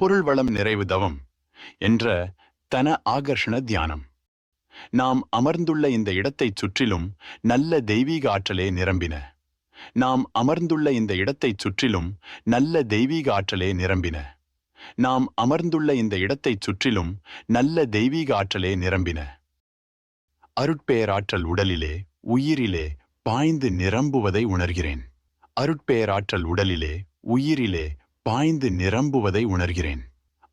பொருள் வளம் நிறைவு தவம் என்ற தன ஆகர்ஷண தியானம். நாம் அமர்ந்துள்ள இந்த இடத்தைச் சுற்றிலும் நல்ல தெய்வீக ஆற்றலே நிரம்பின. நாம் அமர்ந்துள்ள இந்த இடத்தைச் சுற்றிலும் நல்ல தெய்வீக ஆற்றலே நிரம்பின. நாம் அமர்ந்துள்ள இந்த இடத்தைச் சுற்றிலும் நல்ல தெய்வீக ஆற்றலே நிரம்பின. அருட்பெயராற்றல் உடலிலே உயிரிலே பாய்ந்து நிரம்புவதை உணர்கிறேன். அருட்பெயராற்றல் உடலிலே உயிரிலே பாய்ந்து நிரம்புவதை உணர்கிறேன்.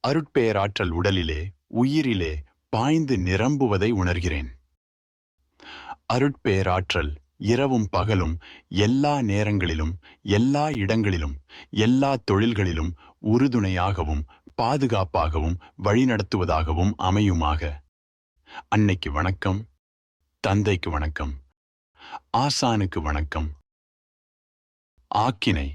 அருட்பெயராற்றல் உடலிலே உயிரிலே பாய்ந்து நிரம்புவதை உணர்கிறேன். அருட்பெயராற்றல் இரவும் பகலும் எல்லா நேரங்களிலும் எல்லா இடங்களிலும் எல்லா தொழில்களிலும் உறுதுணையாகவும் பாதுகாப்பாகவும் வழிநடத்துவதாகவும் அமையுமாக. அன்னைக்கு வணக்கம் தந்தைக்கு வணக்கம் ஆசானுக்கு வணக்கம். ஆக்கினை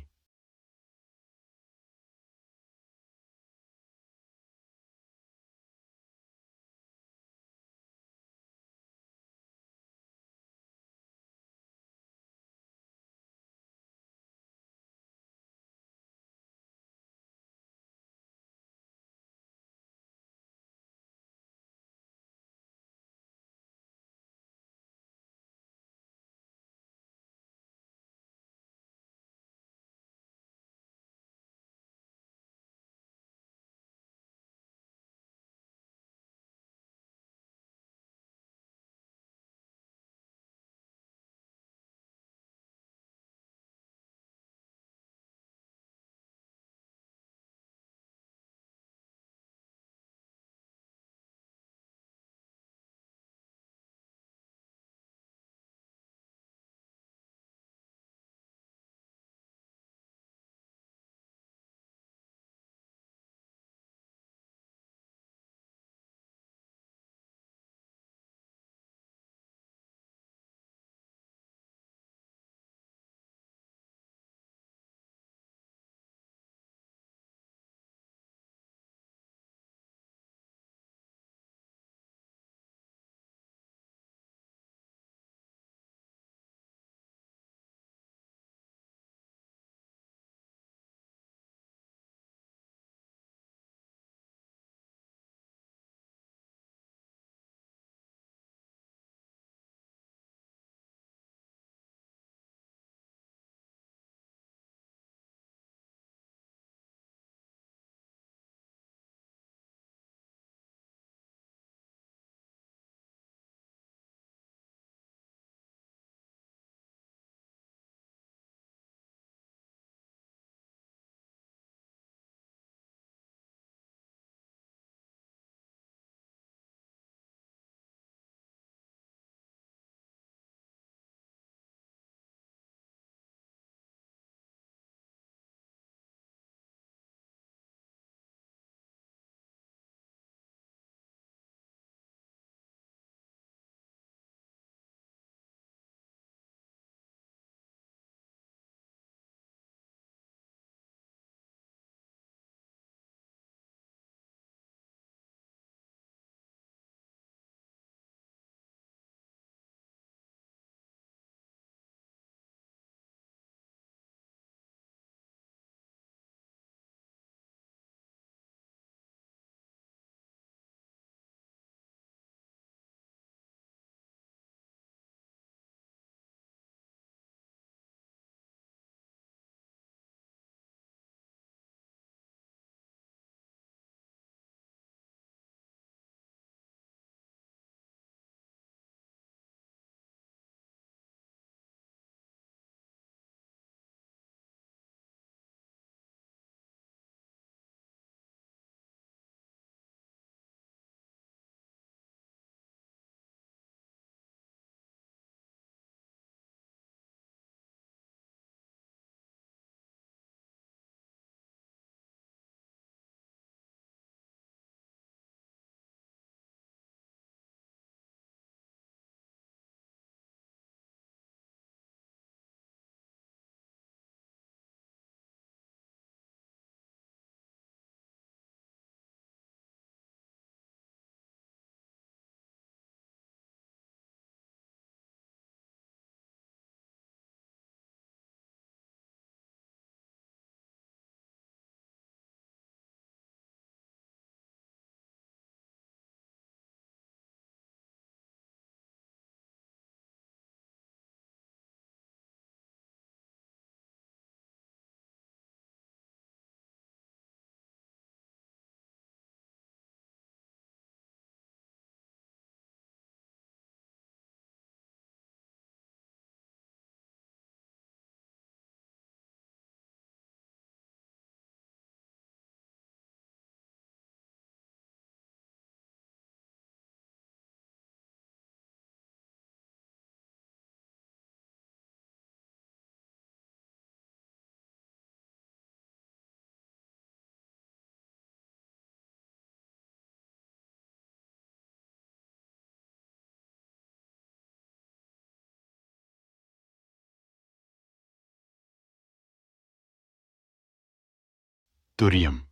തുര്യം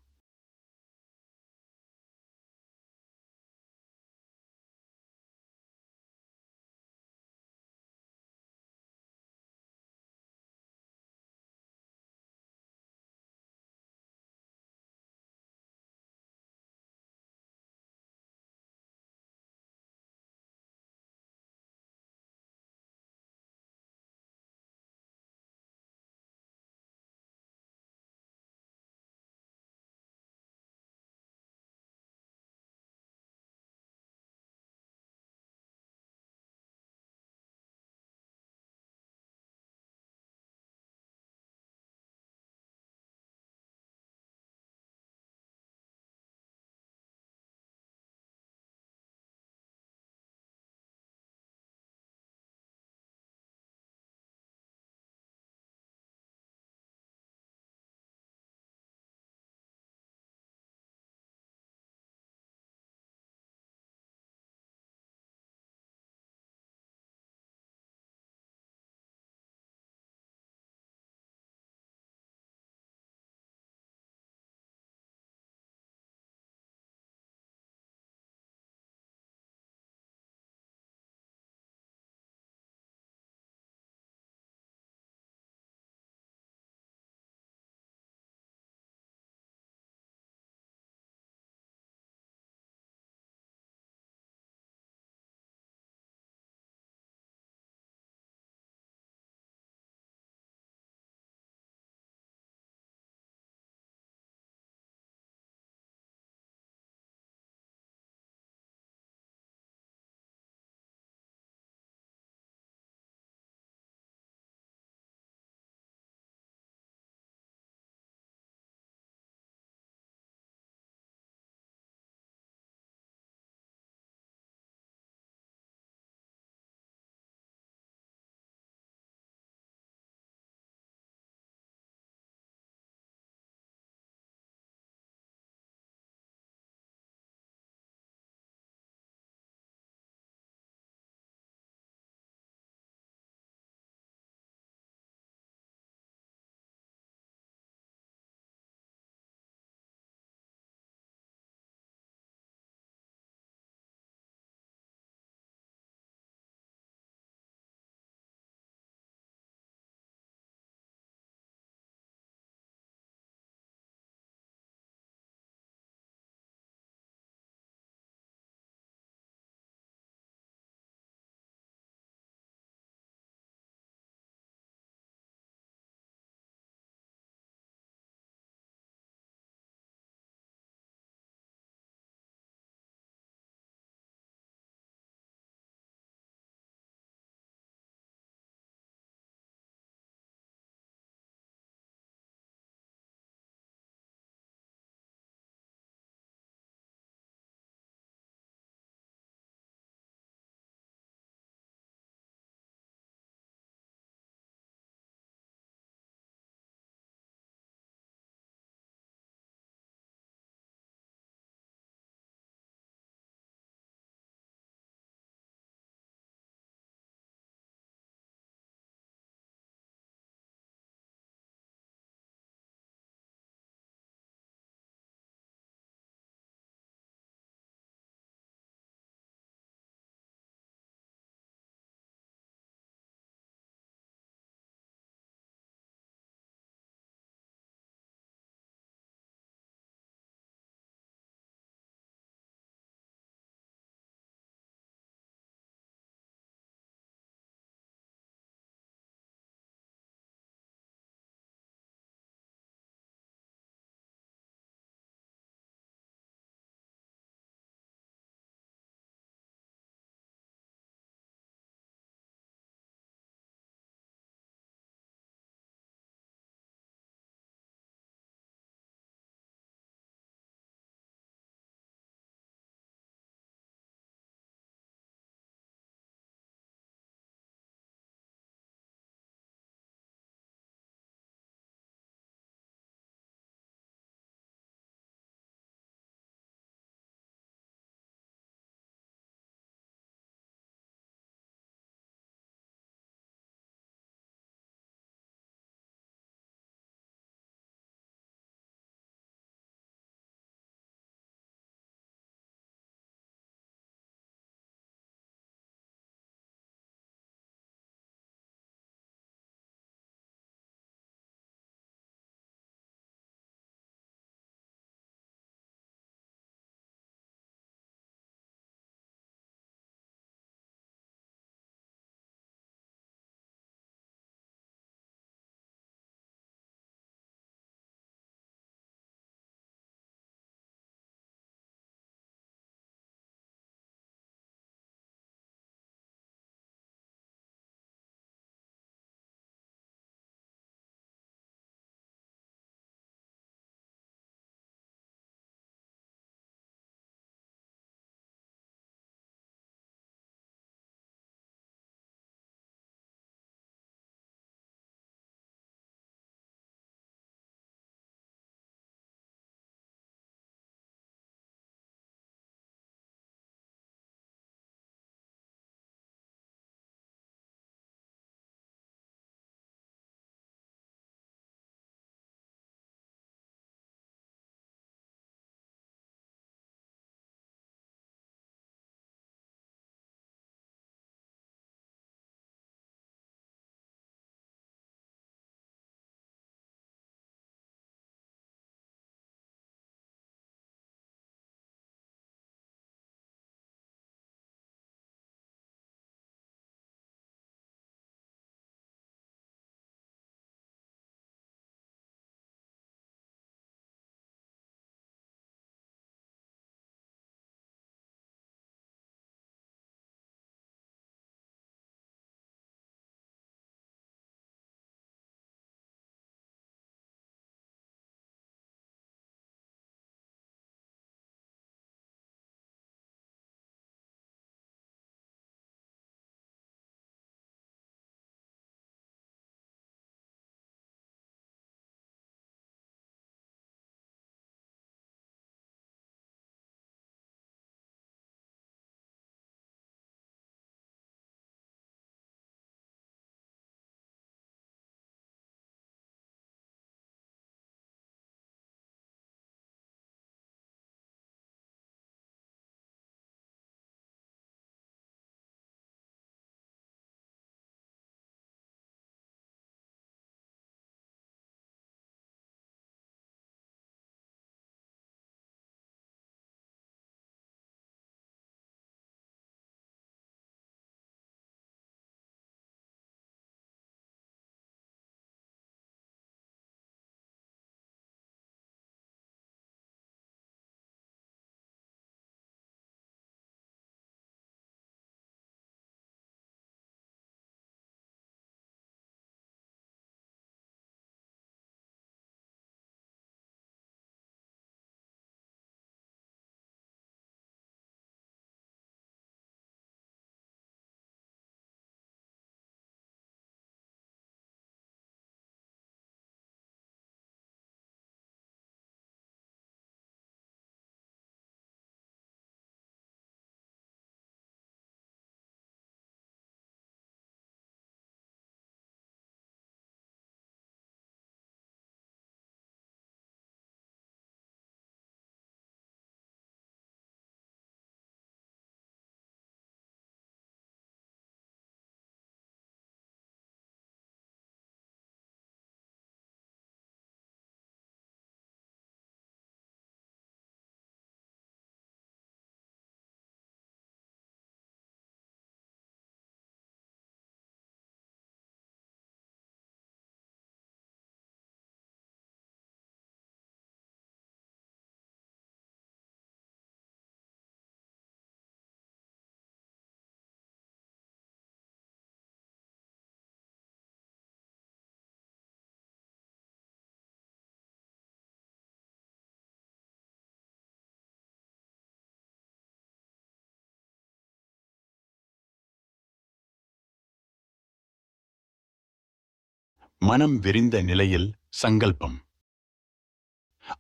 மனம் விரிந்த நிலையில் சங்கல்பம்.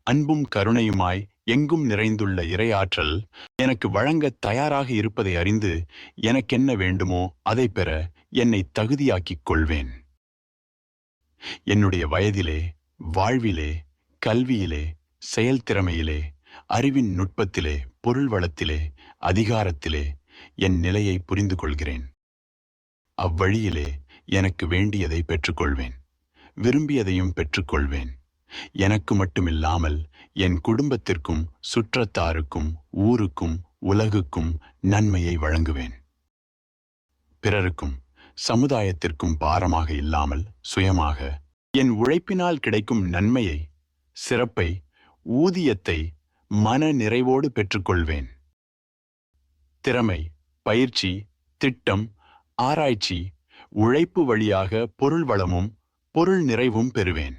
அன்பும் கருணையுமாய் எங்கும் நிறைந்துள்ள இறையாற்றல் எனக்கு வழங்கத் தயாராக இருப்பதை அறிந்து எனக்கென்ன வேண்டுமோ அதை பெற என்னை தகுதியாக்கிக் கொள்வேன். என்னுடைய வயதிலே வாழ்விலே கல்வியிலே செயல்திறமையிலே அறிவின் நுட்பத்திலே பொருள் வளத்திலே அதிகாரத்திலே என் நிலையை புரிந்து கொள்கிறேன் அவ்வழியிலே எனக்கு வேண்டியதை பெற்றுக்கொள்வேன். விரும்பியதையும் பெற்றுக்கொள்வேன். எனக்கு மட்டுமில்லாமல் என் குடும்பத்திற்கும் சுற்றத்தாருக்கும் ஊருக்கும் உலகுக்கும் நன்மையை வழங்குவேன். பிறருக்கும் சமுதாயத்திற்கும் பாரமாக இல்லாமல் சுயமாக என் உழைப்பினால் கிடைக்கும் நன்மையை சிறப்பை ஊதியத்தை மன நிறைவோடு பெற்றுக்கொள்வேன். திறமை பயிற்சி திட்டம் ஆராய்ச்சி உழைப்பு வழியாக பொருள் வளமும் பொருள் நிறைவும் பெறுவேன்.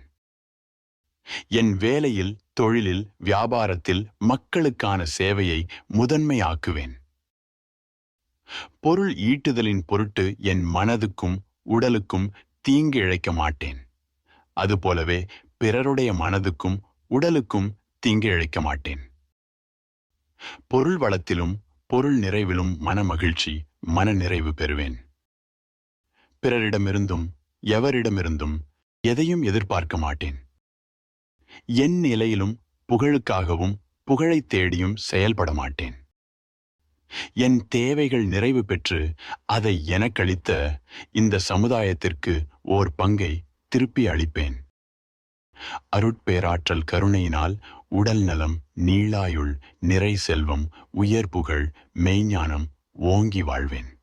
என் வேலையில் தொழிலில் வியாபாரத்தில் மக்களுக்கான சேவையை முதன்மையாக்குவேன். பொருள் ஈட்டுதலின் பொருட்டு என் மனதுக்கும் உடலுக்கும் தீங்கு இழைக்க மாட்டேன். அதுபோலவே பிறருடைய மனதுக்கும் உடலுக்கும் தீங்கு இழைக்க மாட்டேன். பொருள் வளத்திலும் பொருள் நிறைவிலும் மனமகிழ்ச்சி மனநிறைவு பெறுவேன். பிறரிடமிருந்தும் எவரிடமிருந்தும் எதையும் எதிர்பார்க்க மாட்டேன். என் நிலையிலும் புகழுக்காகவும் புகழைத் தேடியும் செயல்பட மாட்டேன். என் தேவைகள் நிறைவு பெற்று அதை எனக்களித்த இந்த சமுதாயத்திற்கு ஓர் பங்கை திருப்பி அளிப்பேன். அருட்பேராற்றல் கருணையினால் உடல் நலம் நீளாயுள் நிறை செல்வம் உயர் புகழ் மெய்ஞானம் ஓங்கி வாழ்வேன்.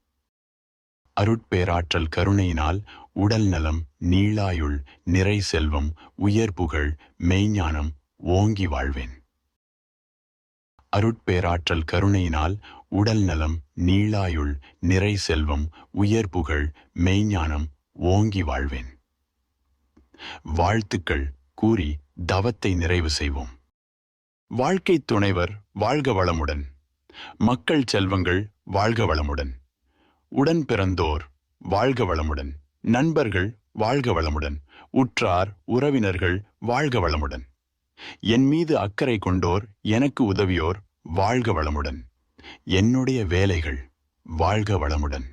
அருட்பேராற்றல் கருணையினால் உடல் நலம் நீளாயுள் நிறை செல்வம் உயர் புகழ் மெய்ஞானம் ஓங்கி வாழ்வேன். அருட்பேராற்றல் கருணையினால் உடல் நலம் நீளாயுள் நிறை செல்வம் உயர் புகழ் மெய்ஞானம் ஓங்கி வாழ்வேன். வாழ்த்துக்கள் கூறி தவத்தை நிறைவு செய்வோம். வாழ்க்கை துணைவர் வாழ்க வளமுடன். மக்கள் செல்வங்கள் வாழ்க வளமுடன். உடன் பிறந்தோர் வாழ்க வளமுடன். நண்பர்கள் வாழ்க வளமுடன். உற்றார் உறவினர்கள் வாழ்க வளமுடன். என் மீது அக்கறை கொண்டோர் எனக்கு உதவியோர் வாழ்க வளமுடன். என்னுடைய வேலைகள் வாழ்க வளமுடன்.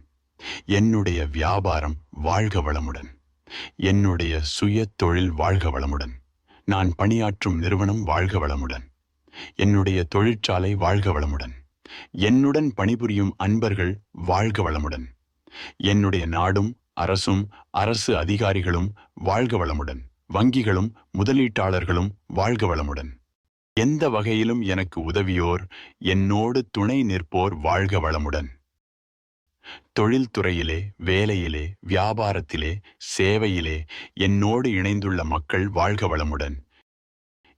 என்னுடைய வியாபாரம் வாழ்க வளமுடன். என்னுடைய சுய தொழில் வாழ்க வளமுடன். நான் பணியாற்றும் நிறுவனம் வாழ்க வளமுடன். என்னுடைய தொழிற்சாலை வாழ்க வளமுடன். என்னுடன் பணிபுரியும் அன்பர்கள் வாழ்க வளமுடன். என்னுடைய நாடும் அரசும் அரசு அதிகாரிகளும் வாழ்க வளமுடன். வங்கிகளும் முதலீட்டாளர்களும் வாழ்க வளமுடன். எந்த வகையிலும் எனக்கு உதவியோர் என்னோடு துணை நிற்போர் வாழ்க வளமுடன். தொழில்துறையிலே வேலையிலே வியாபாரத்திலே சேவையிலே என்னோடு இணைந்துள்ள மக்கள் வாழ்க வளமுடன்.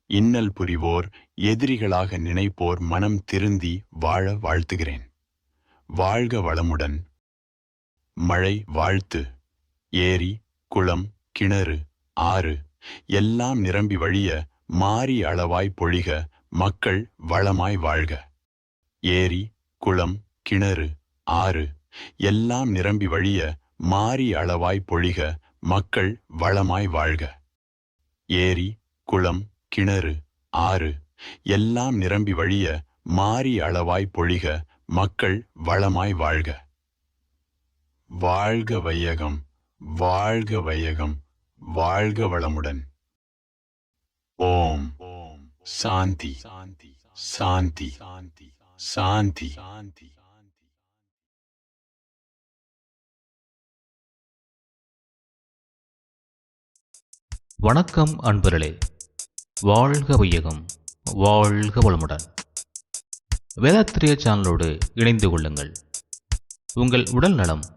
இன்னல் புரிவோர் எதிரிகளாக நினைப்போர் மனம் திருந்தி வாழ வாழ்த்துகிறேன். வாழ்க வளமுடன். மழை வாழ்த்து. ஏரி குளம் கிணறு ஆறு. எல்லாம் நிரம்பி வழிய மாறி அளவாய் பொழிக மக்கள் வளமாய் வாழ்க. ஏரி குளம் கிணறு ஆறு. எல்லாம் நிரம்பி வழிய மாறி அளவாய் பொழிக மக்கள் வளமாய் வாழ்க. ஏரி குளம் கிணறு ஆறு. எல்லாம் நிரம்பி வழிய மாறி அளவாய் பொழிக மக்கள் வளமாய் வாழ்க. வாழ்க வையகம் வாழ்க வையகம் வாழ்க வளமுடன். ஓம். ஓம் சாந்தி சாந்தி. சாந்தி. சாந்தி. சாந்தி. சாந்தி. வணக்கம் அன்பர்களே. வாழ்க வையகம் வாழ்க வளமுடன். வேதாத்திரிய சேனலோடு இணைந்து கொள்ளுங்கள். உங்கள் உடல் நலம்